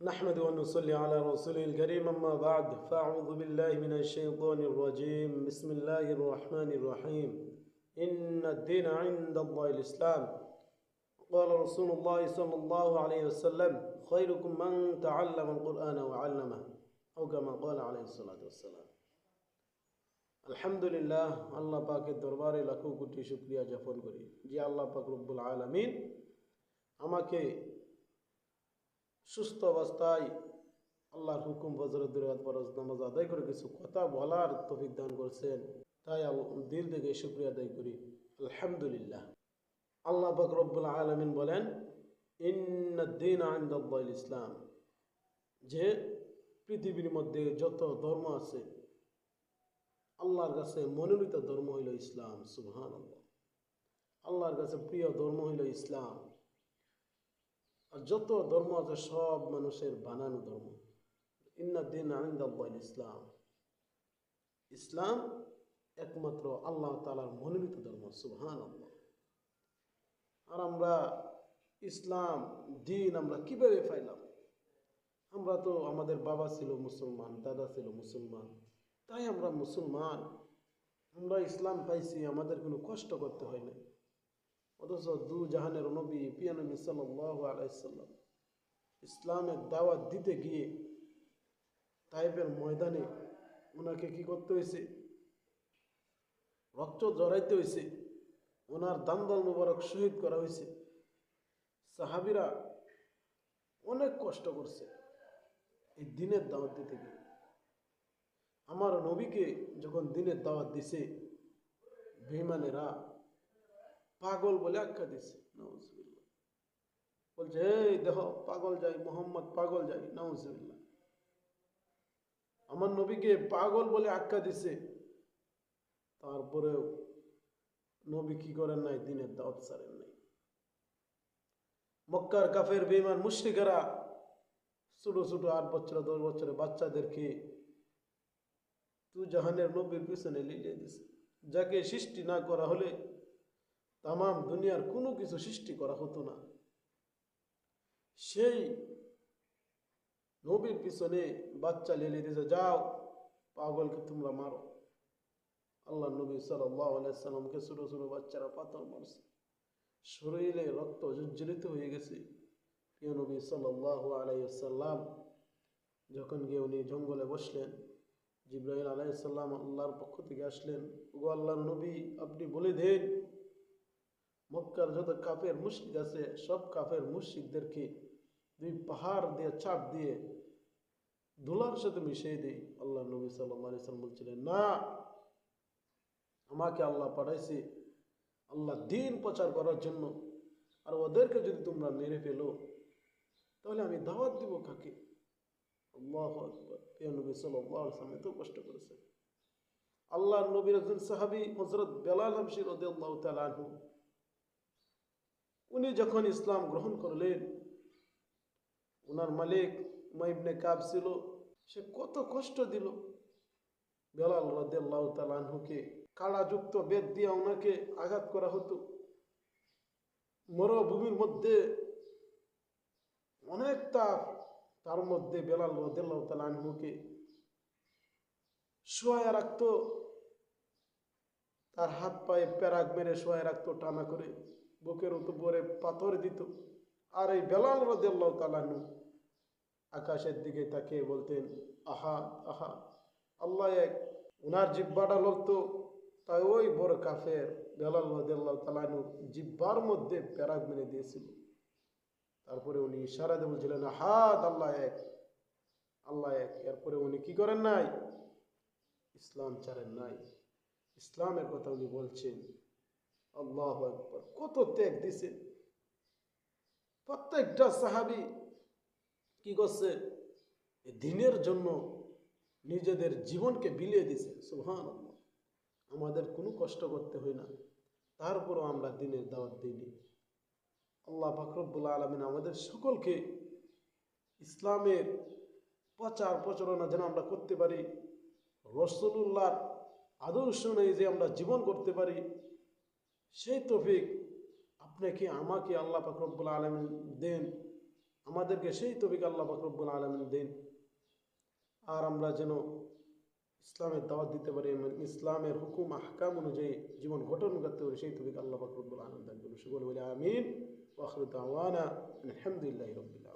نحمد ونصلي على رسوله الكريم أما بعد فأعوذ بالله من الشيطان الرجيم بسم الله الرحمن الرحيم إن الدين عند الله الإسلام قال رسول الله صلى الله عليه وسلم خيركم من تعلم القرآن وعلمه أو كما قال عليه الصلاة والسلام আলহামদুলিল্লাহ আল্লাহ পাকের দরবারে লাখো কোটি শুক্রিয়া জ্ঞাপন করি যে আল্লাহ পাক রব্বুল আলমিন আমাকে সুস্থ অবস্থায় আল্লাহর হুকুম ফজরত দুরাত নামাজ আদায় করে কিছু কথা বলার তফিক দান করছেন। তাই দিল থেকে শুক্রিয়া আদায় করি। আলহামদুলিল্লাহ। আল্লাহ পাক রব্বুল আলমিন বলেন ইন্দিন আইন্দাল ইসলাম। যে পৃথিবীর মধ্যে যত ধর্ম আছে, আল্লাহর কাছে মনোনীত ধর্ম হইল ইসলাম সুবহান আল্লাহর কাছে প্রিয় ধর্ম হইল ইসলাম। যত ধর্ম আছে, সব মানুষের বানানো ধর্ম। ইন্নাদ্দিন আনন্দাল ইসলাম। ইসলাম একমাত্র আল্লাহ তালার মনোনীত ধর্ম আল্লাহ আর আমরা ইসলাম, দিন আমরা কীভাবে পাইলাম? আমরা তো আমাদের বাবা ছিল মুসলমান, দাদা ছিল মুসলমান, তাই আমরা মুসলমান। আমরা ইসলাম পাইছি, আমাদের কোনো কষ্ট করতে হয় না অথচ দু জাহানের নবী পিয়ানবী সাল্লাহ আলাইসাল্লাম ইসলামের দাওয়াত দিতে গিয়ে তাইবের ময়দানে ওনাকে কি করতে হয়েছে? রক্ত জড়াইতে হয়েছে। ওনার দান্দল মুবারক শহীদ করা হয়েছে। সাহাবিরা অনেক কষ্ট করছে এই দিনের দাওয়াত দিতে গিয়ে। আমার নবীকে যখন দিনের দাওয়াত দিছে বেমানেরা পাগল বলে আখ্যা দিছে। বলছে, এই দেহ পাগল যাই, মোহাম্মদ পাগল যাই, নাউজুবিল্লাহ। আমার নবীকে পাগল বলে আখ্যা দিছে। তারপরেও নবী কি করেন নাই? দিনের দাওয়াত সারেন নাই। মক্কার কাফের বেমান মুশ্রিকেরা ছোট ছোট আট বছর, দশ বছরের বাচ্চাদেরকে তু জাহানের নবীর পিছনে লিলিয়ে দিছে। যাকে সৃষ্টি না করা হলে তাম দুনিয়ার কোনো কিছু সৃষ্টি করা হতো না। সেই নবীর পিছনে বাচ্চা লেলিয়ে দিয়েছে, যাও, পাগলকে তোমরা মারো। আল্লাহ নবী সাল্লামকে ছোট ছোট বাচ্চারা পাথর মারছে। শরীরে রক্ত জর্জরিত হয়ে গেছে। প্রিয় নবী সাল্লাহ আলাইসাল্লাম যখন গিয়ে উনি জঙ্গলে বসলেন জিব্রাহিল আলাইসাল্লাম আল্লাহর পক্ষ থেকে আসলেন, ওগো আল্লাহর নবী, আপনি বলে দেন মক্কার যত কাফের মুশরিক আছে, সব কাফের মুশরিকদেরকে দুই পাহাড় দিয়ে চাপ দিয়ে ধুলার সাথে মিশিয়ে দিই। আল্লাহ নবী সাল্লাহ সাল্লাম বলছিলেন, না, আমাকে আল্লাহ পাঠাইছে আল্লাহ দিন প্রচার করার জন্য। আর ওদেরকে যদি তোমরা মেরে ফেলো, তাহলে আমি দাওয়াত দিব কাকে? আল্লাহ নবী সাল্লাহ আসলাম এত কষ্ট করেছে আল্লাহ নবীর একজন সাহাবি হজরত বেলাল হামশির রদিয়াল্লাহ তালু উনি যখন ইসলাম গ্রহণ করলেন ওনার মালিক মাইবনে কাব ছিল, সে কত কষ্ট দিল। বেলাল রদিয়াল্লাহ তালুকে কাড়াযুক্ত বেদ দিয়ে ওনাকে আঘাত করা হতো। মরভূমির মধ্যে অনেক তাপ, তার মধ্যে বেলাল রদিয়াল্লাহ তালুকে শোয়া রাখতো। তার হাত পায়ে প্যারাক মেরে শোয়া রাখতো, টানা করে। বুকের উপরে পাথর দিত। আর এই বেলাল রদিয়াল্লাহ তালানু আকাশের দিকে তাকিয়ে বলতেন, আহা আহা, আল্লাহ এক ওনার জিব্বাটা লড়তো তাই ওই বড় কাফের বেলাল রদিয়াল্লাহ তালানু জিব্বার মধ্যে প্যারাক মেরে দিয়েছিল। তারপরে উনি ইশারা দিয়ে বলছিলেন হাত আল্লাহ এক আল্লাহ এক। এরপরে উনি কি করেন নাই? ইসলাম ছাড়েন নাই। ইসলামের কথা উনি বলছেন আল্লাহ একবার কত ত্যাগ দিছে। প্রত্যেকটা সাহাবি কি করছে? দিনের জন্য নিজেদের জীবনকে বিলিয়ে দিছে। সুহান আমাদের কোনো কষ্ট করতে হয় না। তারপরও আমরা দিনের দাওয়াত দিইনি। আল্লাহ ফাকরবুল আলমিন আমাদের সকলকে ইসলামের প্রচার প্রচারণা যেন আমরা করতে পারি রসুল্লাহর আদর্শ নেই যে আমরা জীবন করতে পারি। সেই তফিক আপনাকে, আমাকে আল্লাহ ফাকরবুল আলমিন দেন। আমাদেরকে সেই তফিক আল্লাহ বাকরবুল আলমিন দিন। আর আমরা যেন ইসলামের দাওয়াত দিতে পারি ইসলামের হুকুম, আহকাম অনুযায়ী জীবন গঠন করতে পারি, সেই তফিক আল্লাহ বাকরবুল আলম দান। করুন সকল বলে আমিন। আলহামদুলিল্লাহ রবিল্লা